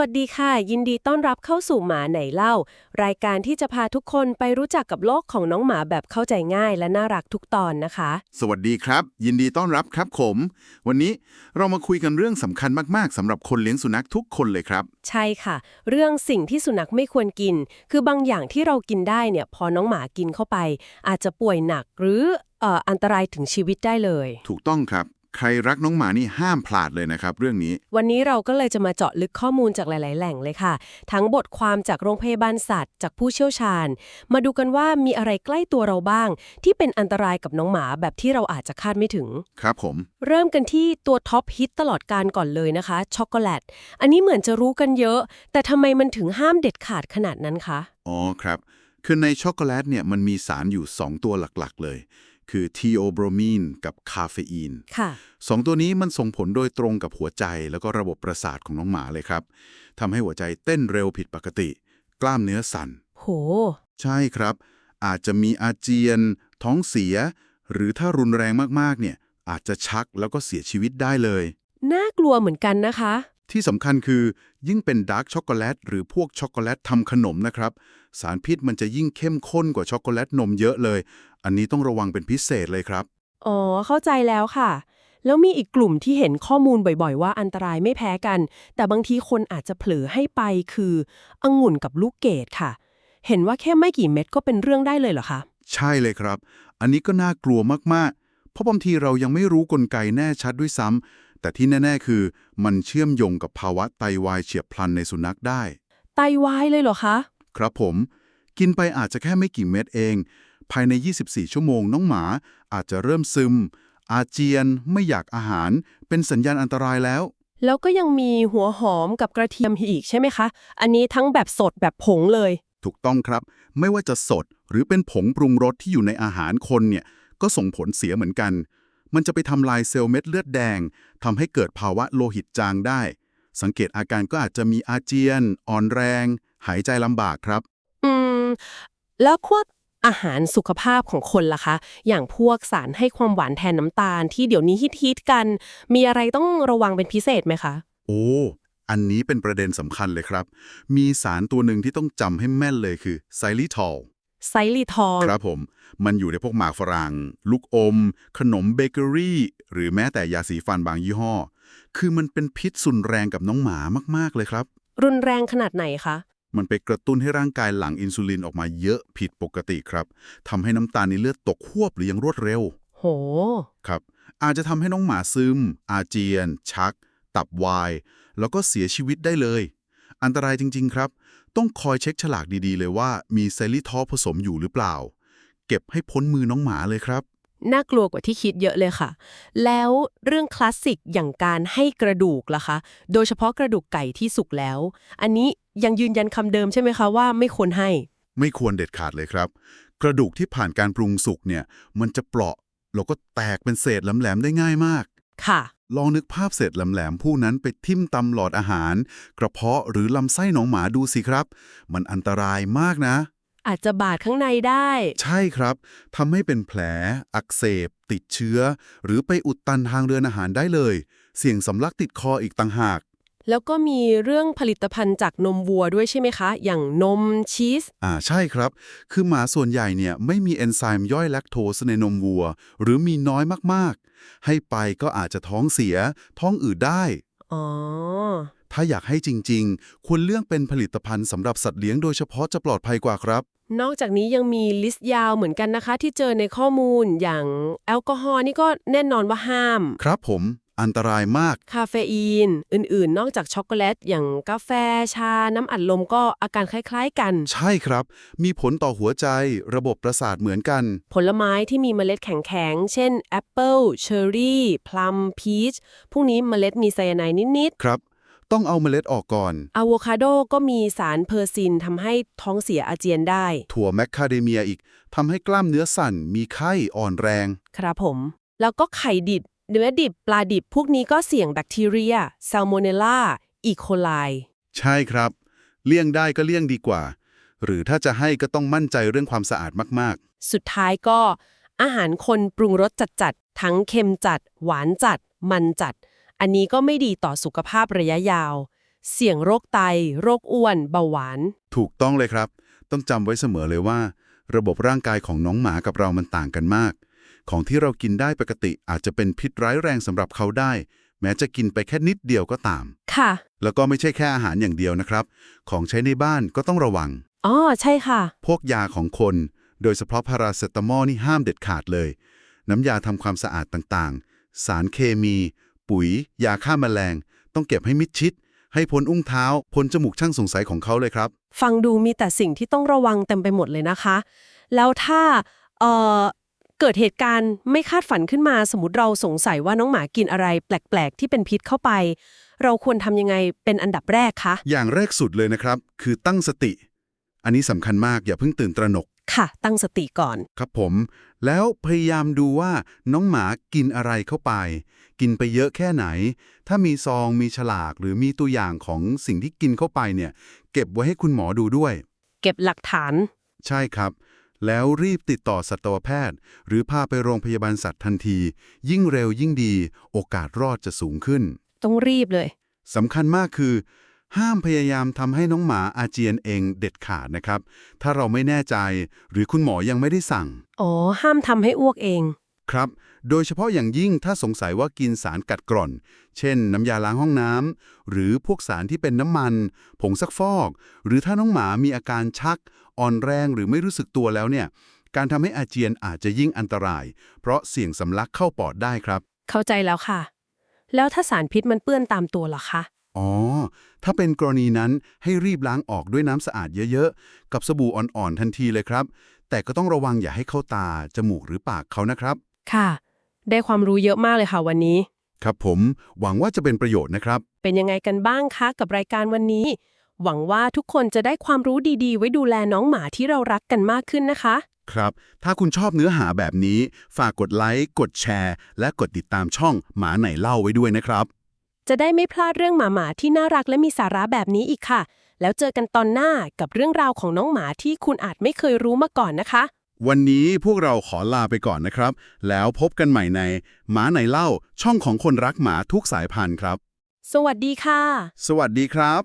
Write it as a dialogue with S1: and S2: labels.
S1: วัสดีค่ะ ยินดีต้อนรับเข้าสู่หมาไหนเล่า รายการที่จะพาทุกคนไปรู้จักกับโลกของน้องหมาแบบเข้าใจง่ายและน่ารักทุกตอนนะคะ
S2: สวัสดีครับ ยินดีต้อนรับครับผม วันนี้เรามาคุยกันเรื่องสำคัญมากๆสำหรับคนเลี้ยงสุนัขทุกคนเลยครับ
S1: ใช่ค่ะ เรื่องสิ่งที่สุนัขไม่ควรกิน คือบางอย่างที่เรากินได้เนี่ยพอน้องหมากินเข้าไป อาจจะป่วยหนักหรือเอ่ออันตรายถึงชีวิตได้เลย
S2: ถูกต้องครับ ใครรักน้องหมานี่ห้ามพลาดเลยนะครับ เรื่องนี้
S1: วันนี้เราก็เลยจะมาเจาะลึกข้อมูลจากหลาย ๆ แหล่งเลยค่ะ ทั้งบทความจากโรงพยาบาลสัตว์ จากผู้เชี่ยวชาญ มาดูกันว่ามีอะไรใกล้ตัวเราบ้าง ที่เป็นอันตรายกับน้องหมาแบบที่เราอาจจะคาดไม่ถึง
S2: ครับผม
S1: เริ่มกันที่ตัวท็อปฮิตตลอดการก่อนเลยนะคะช็อกโกแลตอันนี้เหมือนจะรู้กันเยอะ แต่ทำไมมันถึงห้ามเด็ดขาดขนาดนั้นคะ
S2: อ๋อครับคือในช็อกโกแลตเนี่ยมันมีสารอยู่ 2 ตัวหลัก ๆ เลย คือทีโอโบรมีนกับคาเฟอีน
S1: ค่ะ
S2: สองตัวนี้มันส่งผลโดยตรงกับหัวใจแล้วก็ระบบประสาทของน้องหมาเลยครับทำให้หัวใจเต้นเร็วผิดปกติ กล้ามเนื้อสั่น
S1: โห
S2: ใช่ครับ อาจจะมีอาเจียน ท้องเสีย หรือถ้ารุนแรงมากๆเนี่ย อาจจะชักแล้วก็เสียชีวิตได้เลย
S1: น่ากลัวเหมือนกันนะคะ
S2: ที่สำคัญคือ ยิ่งเป็นดาร์กช็อกโกแลตหรือพวกช็อกโกแลตทำขนมนะครับ สารพิษมันจะยิ่งเข้มข้นกว่าช็อกโกแลตนมเยอะเลย อันนี้ต้องระวังเป็นพิเศษเลยครับ
S1: อ๋อ เข้าใจแล้วค่ะ แล้วมีอีกกลุ่มที่เห็นข้อมูลบ่อยๆ ว่าอันตรายไม่แพ้กัน แต่บางทีคนอาจจะเผลอให้ไปคือองุ่นกับลูกเกดค่ะ เห็นว่าแค่ไม่กี่เม็ดก็เป็นเรื่องได้เลยเหรอคะ
S2: ใช่เลยครับ อันนี้ก็น่ากลัวมากๆ เพราะบางทีเรายังไม่รู้กลไกแน่ชัดด้วยซ้ำแต่ที่แน่ ๆ คือ มันเชื่อมโยงกับภาวะไตวายเฉียบพลันในสุนัขได้
S1: ไตวายเลยเหรอคะ
S2: ครับผม กินไปอาจจะแค่ไม่กี่เม็ดเอง ภายใน 24 ชั่วโมงน้องหมาอาจจะเริ่มซึม อาเจียนไม่อยากอาหาร เป็นสัญญาณอันตรายแล้ว
S1: แล้วก็ยังมีหัวหอมกับกระเทียมอีกใช่ไหมคะ อันนี้ทั้งแบบสดแบบผงเลย
S2: ถูกต้องครับ ไม่ว่าจะสดหรือเป็นผงปรุงรสที่อยู่ในอาหารคนเนี่ยก็ส่งผลเสียเหมือนกัน มันจะไปทำลายเซลล์เม็ดเลือดแดงทำให้เกิดภาวะโลหิตจางได้ สังเกตอาการก็อาจจะมีอาเจียน อ่อนแรง หายใจลำบากครับ
S1: อืม แล้วพวก อาหารสุขภาพของคนล่ะคะ อย่างพวกสารให้ความหวานแทนน้ำตาลที่เดี๋ยวนี้ฮิตๆกัน มีอะไรต้องระวังเป็นพิเศษไหมคะ
S2: โอ้ อันนี้เป็นประเด็นสำคัญเลยครับ มีสารตัวหนึ่งที่ต้องจำให้แม่นเลยคือไซลิทอล
S1: ไซลีทอง
S2: ครับผม มันอยู่ในพวกหมากฝรั่ง ลูกอม ขนมเบเกอรี่ หรือแม้แต่ยาสีฟันบางยี่ห้อ คือมันเป็นพิษสุนแรงกับน้องหมามากๆเลยครับ
S1: รุนแรงขนาดไหนคะ
S2: มันไปกระตุ้นให้ร่างกายหลั่งอินซูลินออกมาเยอะผิดปกติครับทำให้น้ำตาลในเลือดตกควบหรือยังรวดเร็ว
S1: โห
S2: ครับ อาจจะทำให้น้องหมาซึม อาเจียน ชัก ตับวาย แล้วก็เสียชีวิตได้เลย อันตรายจริง ๆ ครับ ต้องคอยเช็คฉลากดีๆ เลยว่ามีไซลิทอลผสมอยู่หรือเปล่า เก็บให้พ้นมือน้องหมาเลยครับ
S1: น่ากลัวกว่าที่คิดเยอะเลยค่ะ แล้วเรื่องคลาสสิกอย่างการให้กระดูกล่ะคะ โดยเฉพาะกระดูกไก่ที่สุกแล้ว อันนี้ ยังยืนยันคำเดิมใช่ไหมคะว่าไม่ควรให้
S2: ไม่ควรเด็ดขาดเลยครับ กระดูกที่ผ่านการปรุงสุกเนี่ย มันจะเปราะแล้วก็แตกเป็นเศษแหลมๆได้ง่ายมาก
S1: ค่ะ
S2: ลองนึกภาพเศษแหลมๆผู้นั้นไปทิ่มตำหลอดอาหาร กระเพาะหรือลำไส้หนองหมาดูสิครับ มันอันตรายมากนะ
S1: อาจจะบาดข้างในได้
S2: ใช่ครับทำให้เป็นแผล อักเสบ ติดเชื้อ หรือไปอุดตันทางเดินอาหารได้เลย เสี่ยงสำลักติดคออีกต่างหาก
S1: แล้วก็มีเรื่องผลิตภัณฑ์จากนมวัวด้วยใช่ไหมคะ อย่างนมชีส
S2: อ่าใช่ครับ คือหมาส่วนใหญ่เนี่ยไม่มีเอนไซม์ย่อยแลคโตสในนมวัว หรือมีน้อยมากๆ ให้ไปก็อาจจะท้องเสีย ท้องอืดได้
S1: อ๋อ
S2: ถ้าอยากให้จริง ๆ ควรเลือกเป็นผลิตภัณฑ์สำหรับสัตว์เลี้ยงโดยเฉพาะจะปลอดภัยกว่าครับ
S1: นอกจากนี้ยังมีลิสต์ยาวเหมือนกันนะคะ ที่เจอในข้อมูลอย่างแอลกอฮอล์นี่ก็แน่นอนว่าห้าม
S2: ครับผม อันตรายมาก
S1: คาเฟอีน อื่นๆ นอกจากช็อกโกแลต อย่างกาแฟชา น้ำอัดลมก็อาการคล้าย ๆ กัน
S2: ใช่ครับ มีผลต่อหัวใจ ระบบประสาทเหมือนกัน
S1: ผลไม้ที่มีเมล็ดแข็ง ๆ เช่นแอปเปิลเชอร์รี่พลัมพีชพวกนี้เมล็ดมีไซยาไนด์นิด
S2: ครับ ต้องเอาเมล็ดออกก่อน
S1: ๆอะโวคาโดก็มีสารเพอร์ซินทำให้ท้องเสียอาเจียนได้
S2: ถั่วแมคคาเดเมียอีกทำให้กล้ามเนื้อสั่นมีไข้อ่อนแรง
S1: ครับผม แล้วก็ไข่ดิบ เนื้อดิบปลาดิบพวกนี้ก็เสี่ยงแบคทีเรียแซลโมเนลลาอีโคไล
S2: ใช่ครับ เลี่ยงได้ก็เลี่ยงดีกว่า หรือถ้าจะให้ก็ต้องมั่นใจเรื่องความสะอาดมาก
S1: สุดท้ายก็ อาหารคนปรุงรสจัดๆ ทั้งเค็มจัด หวานจัด มันจัด อันนี้ก็ไม่ดีต่อสุขภาพระยะยาว เสี่ยงโรคไต โรคอ้วน เบาหวาน
S2: ถูกต้องเลยครับ ต้องจำไว้เสมอเลยว่า ระบบร่างกายของน้องหมากับเรามันต่างกันมาก ของที่เรากินได้ปกติอาจจะเป็นพิษร้ายแรงสำหรับเขาได้ แม้จะกินไปแค่นิดเดียวก็ตาม
S1: ค่ะ
S2: แล้วก็ไม่ใช่แค่อาหารอย่างเดียวนะครับ ของใช้ในบ้านก็ต้องระวัง
S1: อ๋อ ใช่ค่ะ
S2: พวกยาของคน โดยเฉพาะพาราเซตามอลนี่ห้ามเด็ดขาดเลย น้ำยาทำความสะอาดต่างๆ สารเคมี ปุ๋ย ยาฆ่าแมลง ต้องเก็บให้มิดชิด ให้พ้นอุ้งเท้า พ้นจมูกช่างสงสัยของเขาเลยครับ
S1: ฟังดูมีแต่สิ่งที่ต้องระวังเต็มไปหมดเลยนะคะ แล้วถ้าเอ่อ เกิดเหตุการณ์ไม่คาดฝันขึ้นมา สมมติเราสงสัยว่าน้องหมากินอะไร แปลกๆ ที่เป็นพิษเข้าไป เราควรทำยังไงเป็นอันดับแรกคะ
S2: อย่างแรกสุดเลยนะครับ คือตั้งสติ อันนี้สำคัญมากอย่าเพิ่งตื่นตระหนก
S1: ค่ะ ตั้งสติก่อน
S2: ครับผม แล้วพยายามดูว่าน้องหมากินอะไรเข้าไป กินไปเยอะแค่ไหน ถ้ามีซองมีฉลาก หรือมีตัวอย่างของสิ่งที่กินเข้าไปเนี่ย เก็บไว้ให้คุณหมอดูด้วย
S1: เก็บหลักฐาน
S2: ใช่ครับ แล้วรีบติดต่อสัตวแพทย์ หรือพาไปโรงพยาบาลสัตว์ทันที ยิ่งเร็วยิ่งดี โอกาสรอดจะสูงขึ้น
S1: ต้องรีบเลย
S2: สำคัญมากคือ ห้ามพยายามทำให้น้องหมาอาเจียนเองเด็ดขาดนะครับ ถ้าเราไม่แน่ใจ หรือคุณหมอยังไม่ได้สั่ง
S1: อ๋อ ห้ามทำให้อ้วกเอง
S2: ครับ โดยเฉพาะอย่างยิ่งถ้าสงสัยว่ากินสารกัดกร่อน เช่น น้ำยาล้างห้องน้ำ หรือพวกสารที่เป็นน้ำมัน ผงซักฟอก หรือถ้าน้องหมามีอาการชัก อ่อนแรงหรือไม่รู้สึกตัวแล้วเนี่ย การทำให้อาเจียนอาจจะยิ่งอันตราย เพราะเสี่ยงสำลักเข้าปอดได้ครับ
S1: เข้าใจแล้วค่ะ แล้วถ้าสารพิษมันเปื้อนตามตัวล่ะคะ
S2: อ๋อ ถ้าเป็นกรณีนั้นให้รีบล้างออกด้วยน้ำสะอาดเยอะๆ กับสบู่อ่อนๆทันทีเลยครับ แต่ก็ต้องระวังอย่าให้เข้าตา จมูกหรือปากเขานะครับ
S1: ค่ะ ได้ความรู้เยอะมากเลยค่ะวันนี้
S2: ครับผม หวังว่าจะเป็นประโยชน์นะครับ
S1: เป็นยังไงกันบ้างคะ กับรายการวันนี้ หวังว่าทุกคนจะได้ความรู้ดีๆ ไว้ดูแลน้องหมาที่เรารักกันมากขึ้นนะคะ
S2: ครับ ถ้าคุณชอบเนื้อหาแบบนี้ ฝากกดไลค์ กดแชร์ และกดติดตามช่องหมาไหนเล่าไว้ด้วยนะครับ
S1: จะได้ไม่พลาดเรื่องหมาๆที่น่ารักและมีสาระแบบนี้อีกค่ะ แล้วเจอกันตอนหน้ากับเรื่องราวของน้องหมาที่คุณอาจไม่เคยรู้มาก่อนนะคะ
S2: วันนี้พวกเราขอลาไปก่อนนะครับ แล้วพบกันใหม่ในหมาไหนเล่าช่องของคนรักหมาทุกสายพันธุ์ครับ
S1: สวัสดีค่ะ
S2: สวัสดีครับ